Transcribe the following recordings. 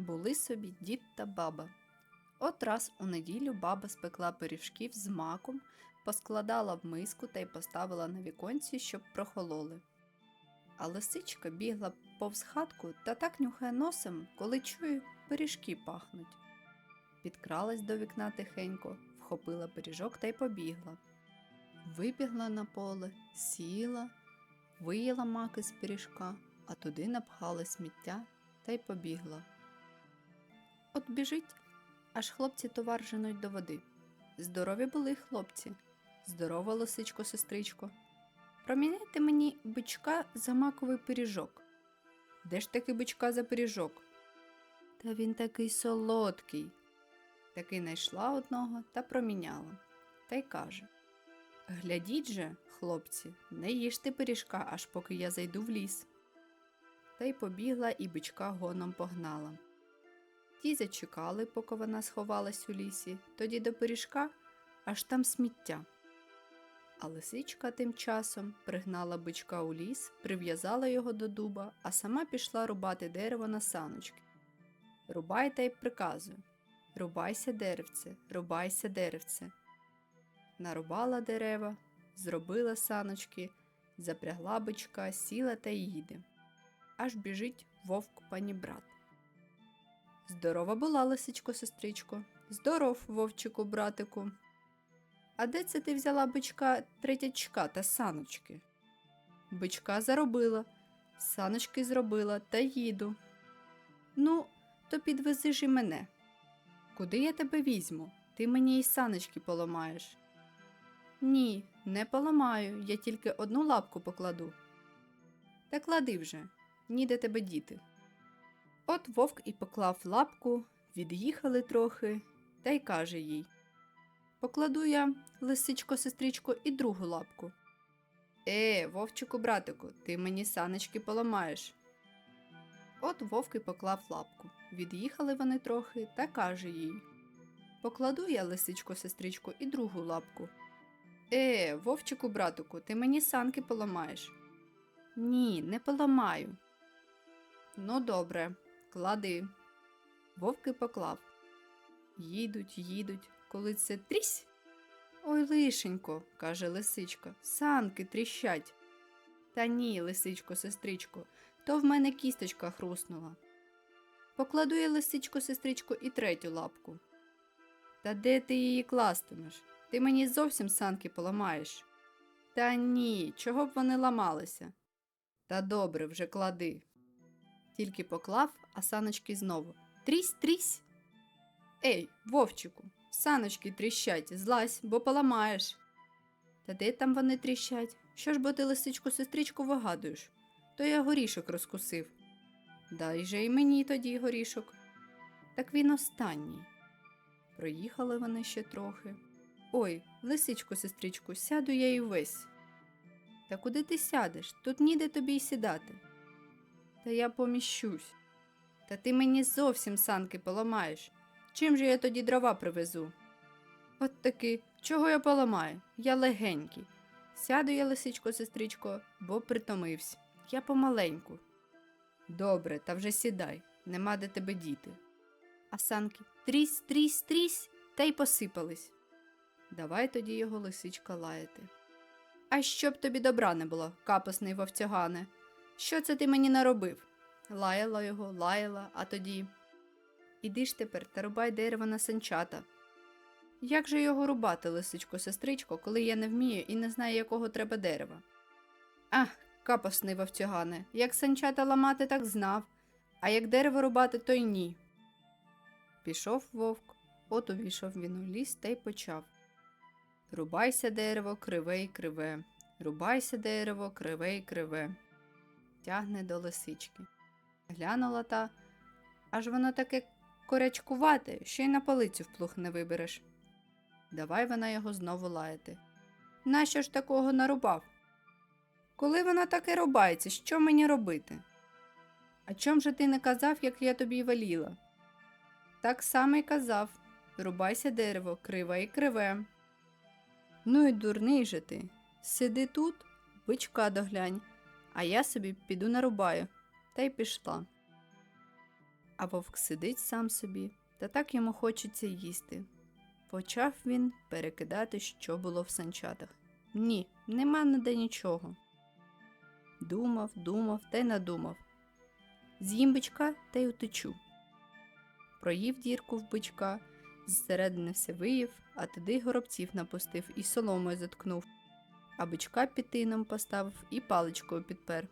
Були собі дід та баба. От раз у неділю баба спекла пиріжків з маком, поскладала в миску та й поставила на віконці, щоб прохололи. А лисичка бігла повз хатку та так нюхає носом, коли чує, пиріжки пахнуть. Підкралась до вікна тихенько, вхопила пиріжок та й побігла. Вибігла на поле, сіла, виїла маки з пиріжка, а туди напхала сміття та й побігла. От біжить, аж хлопці товар женуть до води. Здорові були хлопці, здорова лисичко, сестричко. Проміняйте мені бичка за маковий пиріжок. Де ж таки бичка за пиріжок? Та він такий солодкий. Таки найшла одного та проміняла. Та й каже: Глядіть же, хлопці, не їжте пиріжка, аж поки я зайду в ліс. Та й побігла і бичка гоном погнала. Ті зачекали, поки вона сховалась у лісі, тоді до пиріжка аж там сміття. А лисичка тим часом пригнала бичка у ліс, прив'язала його до дуба, а сама пішла рубати дерево на саночки. Рубай та й приказує Рубайся, деревце, рубайся, деревце. Нарубала дерева, зробила саночки, запрягла бичка, сіла та їде. Аж біжить вовк пані брат. Здорова була, лисичко, сестричко. Здоров, вовчику, братику. А де це ти взяла бичка третячка та саночки? Бичка заробила, саночки зробила та їду. Ну, то підвези ж і мене. Куди я тебе візьму? Ти мені й саночки поламаєш. Ні, не поламаю, я тільки одну лапку покладу. Та клади вже, ніде тебе діти. От вовк і поклав лапку, від'їхали трохи, та й каже їй Покладу я, лисичко, сестричко, і другу лапку. Е, вовчику, братику, ти мені саночки поламаєш. От вовк і поклав лапку. Від'їхали вони трохи та каже їй Покладу я, лисичко, сестричко, і другу лапку. Е, вовчику, братику, ти мені санки поламаєш. Ні, не поламаю. Ну, добре, клади. Вовки поклав. Їдуть, їдуть, коли це трісь. Ой, лишенько, каже лисичка, санки тріщать. Та ні, лисичко, сестричко, то в мене кісточка хруснула. Покладу я лисичко, сестричко, і третю лапку. Та де ти її кластимеш? Ти мені зовсім санки поламаєш. Та ні, чого б вони ламалися. Та добре, вже клади. Тільки поклав, а саночки знову. Трісь, трісь. Ей, вовчику, саночки тріщать, злазь, бо поламаєш. Та де там вони тріщать? Що ж бо ти лисичку сестричку вигадуєш? То я горішок розкусив. Дай же й мені тоді горішок. Так він останній. Проїхали вони ще трохи. Ой, лисичку, сестричку, сяду я й увесь. Та куди ти сядеш? Тут ніде тобі й сідати. Та я поміщусь. Та ти мені зовсім санки поламаєш. Чим же я тоді дрова привезу? От таки, чого я поламаю? Я легенький. Сяду я, лисичко, сестричко, бо притомився. Я помаленьку. Добре, та вже сідай, нема де тебе діти. А санки трісь, трісь, трісь, та й посипались. Давай тоді його лисичка лаяти. А щоб тобі добра не було, капосний вовцягане. Що це ти мені наробив? Лаяла його, лаяла, а тоді. Іди ж тепер та рубай дерево на санчата. Як же його рубати, лисичко, сестричко, коли я не вмію і не знаю, якого треба дерева? Ах, капосний вовцягане, як санчата ламати, так знав, а як дерево рубати, то й ні. Пішов вовк, от увійшов він у ліс та й почав. Рубайся дерево, криве й криве, рубайся дерево, криве й криве. Тягне до лисички. Глянула та, аж воно таке корячкувате, що й на полицю вплух не вибереш. Давай вона його знову лаяти. Нащо ж такого нарубав? Коли вона таке рубається, що мені робити? А чом же ти не казав, як я тобі й веліла? Так само й казав рубайся дерево, криве і криве. Ну й дурний же ти. Сиди тут, бичка доглянь, а я собі піду нарубаю. Та й пішла. А вовк сидить сам собі, та так йому хочеться їсти. Почав він перекидати, що було в санчатах. Ні, нема ніде нічого. Думав, думав та й надумав. З'їм бичка та й утечу. Проїв дірку в бичка, зсередини все виїв, а туди горобців напустив і соломою заткнув, а бичка під тином поставив і паличкою підпер.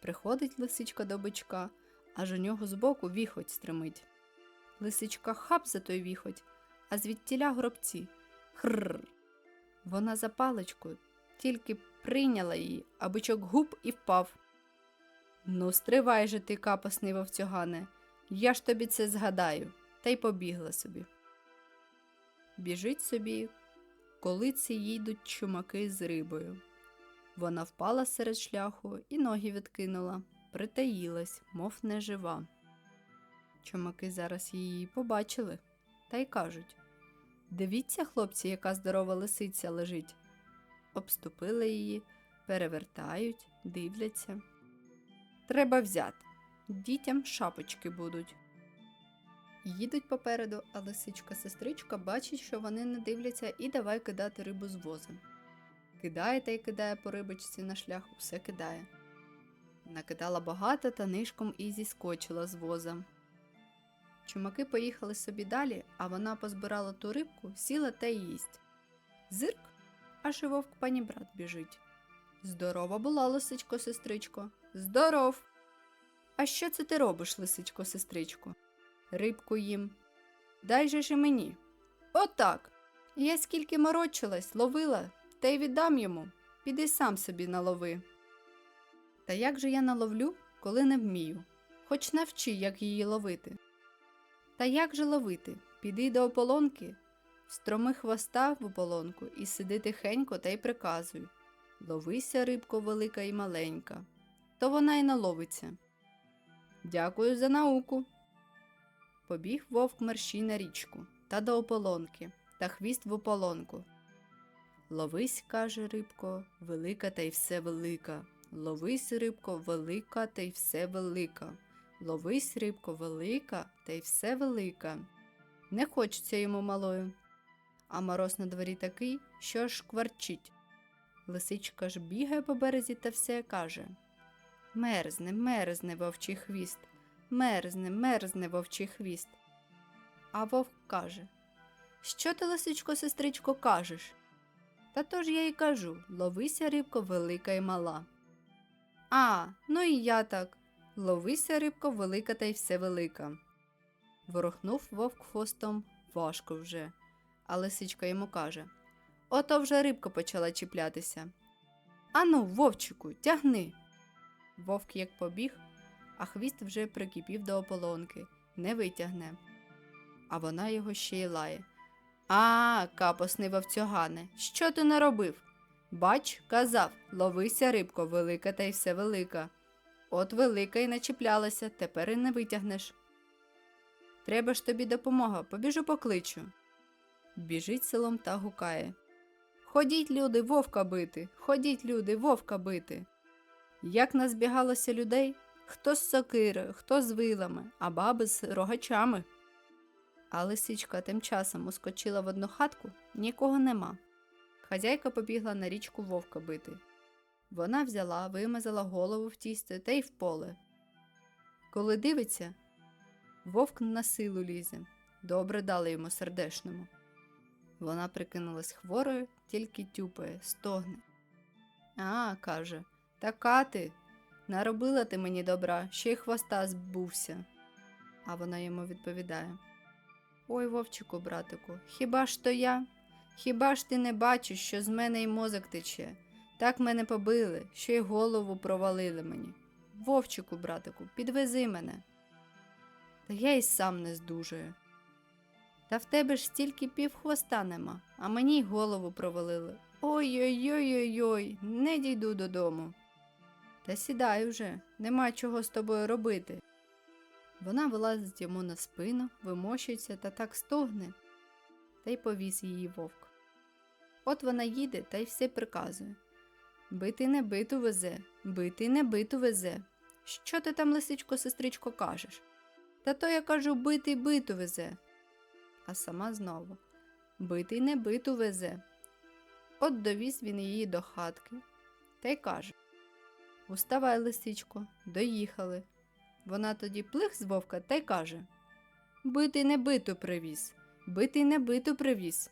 Приходить лисичка до бичка, аж у нього збоку віхоть стримить. Лисичка хап за той віхоть, а звідтіля горобці. Хррр. Вона за паличкою, тільки прийняла її, а бичок губ і впав. Ну, стривай же ти, капосний вовцюгане, я ж тобі це згадаю, та й побігла собі. Біжить собі, коли ці їдуть чумаки з рибою. Вона впала серед шляху і ноги відкинула, притаїлась, мов нежива. Чумаки зараз її побачили та й кажуть Дивіться, хлопці, яка здорова лисиця лежить. Обступили її, перевертають, дивляться. Треба взяти. Дітям шапочки будуть. Їдуть попереду, а лисичка-сестричка бачить, що вони не дивляться, і давай кидати рибу з воза. Кидає та й кидає по рибочці на шлях, усе кидає. Накидала багато та нишком і зіскочила з воза. Чумаки поїхали собі далі, а вона позбирала ту рибку, сіла та й їсть. Зирк, аж і вовк пані брат біжить. Здорова була, лисичко, сестричко. Здоров. А що це ти робиш, лисичко, сестричко? Рибку їм. Дай же ж і мені. Отак. Я скільки морочилась, ловила, та й віддам йому. Піди сам собі налови. Та як же я наловлю, коли не вмію? Хоч навчи, як її ловити. Та як же ловити? Піди до ополонки, строми хвоста в ополонку і сиди тихенько та й приказуй. Ловися, рибко велика і маленька, то вона й наловиться. Дякую за науку. Побіг вовк мерщій на річку та до ополонки, та хвіст в ополонку. Ловись, каже рибко, велика та й все велика. Ловись, рибко, велика та й все велика. Ловись, рибко, велика та й все велика. Не хочеться йому малою. А мороз на дворі такий, що аж кварчить. Лисичка ж бігає по березі та все каже Мерзне, мерзне вовчий хвіст, мерзне, мерзне вовчий хвіст. А вовк каже Що ти, лисичко, сестричко, кажеш? Та то ж я й кажу ловися, рибко, велика і мала. А, ну і я так. Ловися, рибко, велика та й все велика. Ворохнув вовк хвостом важко вже, а лисичка йому каже Ото вже рибка почала чіплятися. Ану, вовчику, тягни. Вовк як побіг, а хвіст вже прикипів до ополонки, не витягне. А вона його ще й лає. А, капосний вовцюгане, що ти наробив? Бач, казав, ловися, рибко, велика та й все велика. От велика й начіплялася, тепер і не витягнеш. Треба ж тобі допомога, побіжу покличу. Біжить селом та гукає. Ходіть, люди, вовка бити, ходіть, люди, вовка бити. Як назбігалося людей, хто з сокирою, хто з вилами, а баби з рогачами. А лисичка тим часом ускочила в одну хатку, нікого нема. Хазяйка побігла на річку вовка бити. Вона взяла, вимазала голову в тісто та й в поле. Коли дивиться, вовк на силу лізе. Добре дали йому сердешному. Вона прикинулась хворою, тільки тюпає, стогне. А, каже, така ти. Наробила ти мені добра, ще й хвоста збувся. А вона йому відповідає Ой, вовчику, братику, хіба ж то я? Хіба ж ти не бачиш, що з мене й мозок тече? Так мене побили, що й голову провалили мені. Вовчику, братику, підвези мене. Та я й сам не здужую. Та в тебе ж стільки півхвоста нема, а мені й голову провалили. Ой-ой-ой-ой-ой, не дійду додому. Та сідай уже, нема чого з тобою робити. Вона вилазить йому на спину, вимощується та так стогне, та й повіз її вовк. От вона їде та й все приказує. Бити не биту везе, бити не биту везе. Що ти там, лисичко, сестричко, кажеш? Та то я кажу, битий биту везе. А сама знову битий не биту везе. От довіз він її до хатки та й каже Уставай, лисичко, доїхали. Вона тоді плих з вовка та й каже Битий не биту привіз, битий не биту привіз.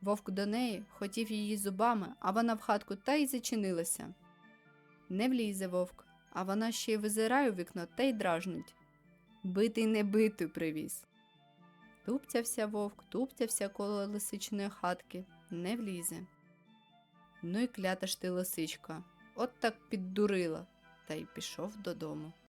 Вовк до неї хотів її зубами, а вона в хатку та й зачинилася. Не влізе вовк, а вона ще й визирає у вікно та й дражнить. Битий не биту привіз. Тупцявся вовк, тупцявся коло лисичної хатки, не влізе. Ну й клята ж ти лисичка, от так піддурила, та й пішов додому.